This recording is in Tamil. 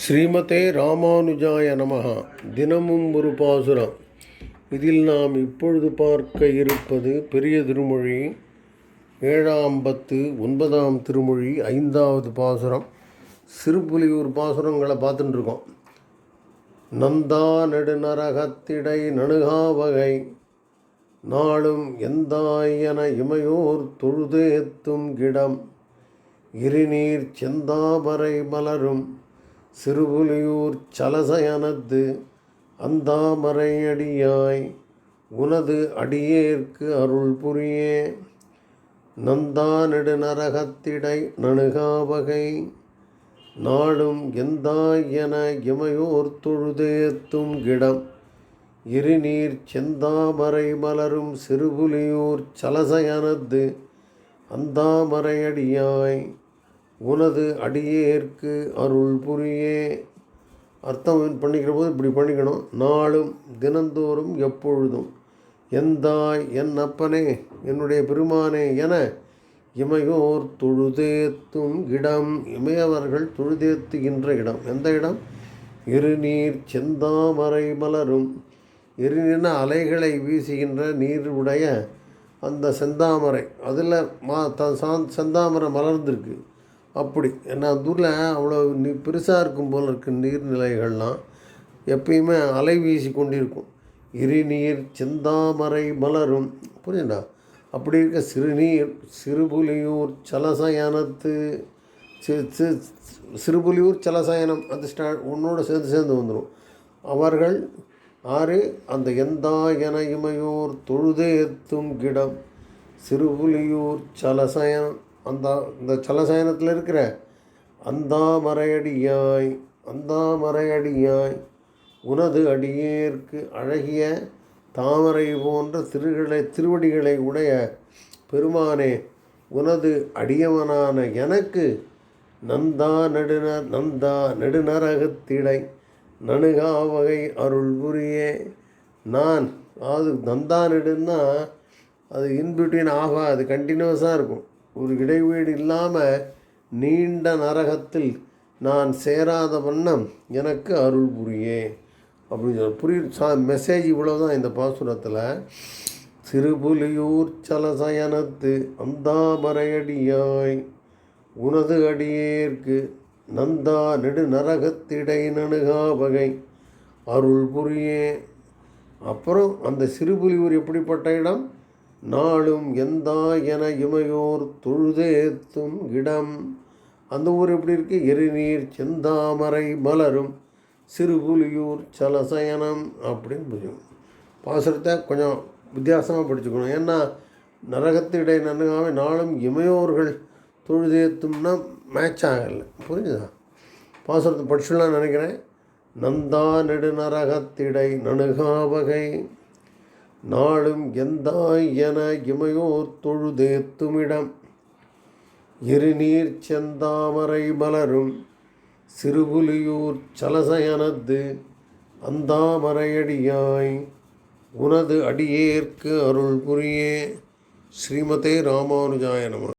ஸ்ரீமதே ராமானுஜாய நமகா தினமும் ஒரு பாசுரம். இதில் நாம் இப்பொழுது பார்க்க இருப்பது பெரிய திருமொழி ஏழாம் பத்து ஒன்பதாம் திருமொழி ஐந்தாவது பாசுரம். சிறுபுலியூர் பாசுரங்களை பார்த்துட்டுருக்கோம் நந்தா நெடுநரகத்திடை நணுகாவகை நாளும் எந்தாயன இமையோர் தொழுதேத்தும் கிடம். இருநீர் செந்தாமரை மலரும். சிறுபுலியூர் சலசயனத்து அந்தாமரையடியாய் உனது அடியேற்கு அருள் புரியே. நந்தா நெடுநரகத்திடை நணுகாவகை நாடும் எந்தாய் என இமையோர் தொழுதேத்தும் கிடம். இருநீர் செந்தாமரை மலரும் சிறுபுலியூர் சலசயனத்து அந்தாமரையடியாய் உனது அடியேற்கு அருள் புரியே. அர்த்தம் பண்ணிக்கிற போது இப்படி பண்ணிக்கணும். நாளும் தினந்தோறும் எப்பொழுதும். எந்தாய் என் அப்பனே என்னுடைய பெருமானே என இமையோர் தொழுதேத்தும் இடம் இமையவர்கள் தொழுதேத்துகின்ற இடம். எந்த இடம்? இருநீர் செந்தாமரை மலரும். இருநீர்ன அலைகளை வீசுகின்ற நீர் உடைய அந்த செந்தாமரை. அதில் மா த சாந் செந்தாமரை மலர்ந்திருக்கு. அப்படி. ஏன்னா அந்த ஊரில் அவ்வளோ நீ பெருசாக இருக்கும் போல் இருக்க நீர்நிலைகள்லாம். எப்பயுமே அலை வீசி கொண்டிருக்கும் இருநீர் செந்தாமரை மலரும். புரியுதா? அப்படி இருக்க சிறுநீர் சிறுபுலியூர் சலசயனத்து சிறுபுலியூர் சலசயனம் அது ஸ்டா உன்னோட சேர்ந்து சேர்ந்து வந்துடும் அவர்கள் ஆறு அந்த எந்தா என இமையோர் தொழுதேத்தும் கிடம். சிறுபுலியூர் சலசயனம். அந்த இந்த சலசயனத்தில் இருக்கிற அந்தாமரையடியாய் அந்தாமரையடியாய் உனது அடியேற்கு அழகிய தாமரை போன்ற திருகளை திருவடிகளை உடைய பெருமானே உனது அடியவனான எனக்கு நந்தா நெடுந நந்தா நெடுநரகத்திடை நணுகாவகை அருள் புரியே. நான் அது நந்தா நெடுன்னா அது இன்பிட்வீன் ஆகாது கண்டினியூஸாக இருக்கும். ஒரு இடைவீடு இல்லாமல் நீண்ட நரகத்தில் நான் சேராத வண்ணம் எனக்கு அருள் புரியே. அப்படின்னு சொல்லி புரிய சா மெசேஜ் இவ்வளோ தான் இந்த பாசுரத்தில். சிறுபுலியூர் சலசயனத்து அந்தாபரையடியாய் உனது அடியேற்கு நந்தா நெடு நரகத்திடை நணுகா வகை. அருள் புரியே. அப்புறம் அந்த சிறுபுலியூர் எப்படிப்பட்ட இடம்? நாளும் எந்தா என இமையோர் தொழுதேத்தும் இடம். அந்த ஊர் எப்படி இருக்கு? எரிநீர் செந்தாமரை மலரும். சிறுபுலியூர் சலசயனம் அப்படின்னு புரியும். பாசுரத்தை கொஞ்சம் வித்தியாசமாக படிச்சுக்கணும். ஏன்னா நரகத்திடை நன்காவே நாளும் இமையோர்கள் தொழுதேத்தும்னா மேட்ச் ஆகலை. புரிஞ்சுதா? பாசுரத்தை படிச்சுடலாம் நினைக்கிறேன். நந்தா நெடுநரகத்திடை நணுகாவகை நாளும் எந்தாய் என இமையோர் தொழுதேத்துமிடம். இருநீர் செந்தாமரை மலரும் சிறுபுலியூர் சலசயனது அந்தாமரையடியாய் உனது அடியேற்கு அருள் புரியே ஸ்ரீமதே ராமானுஜாய நம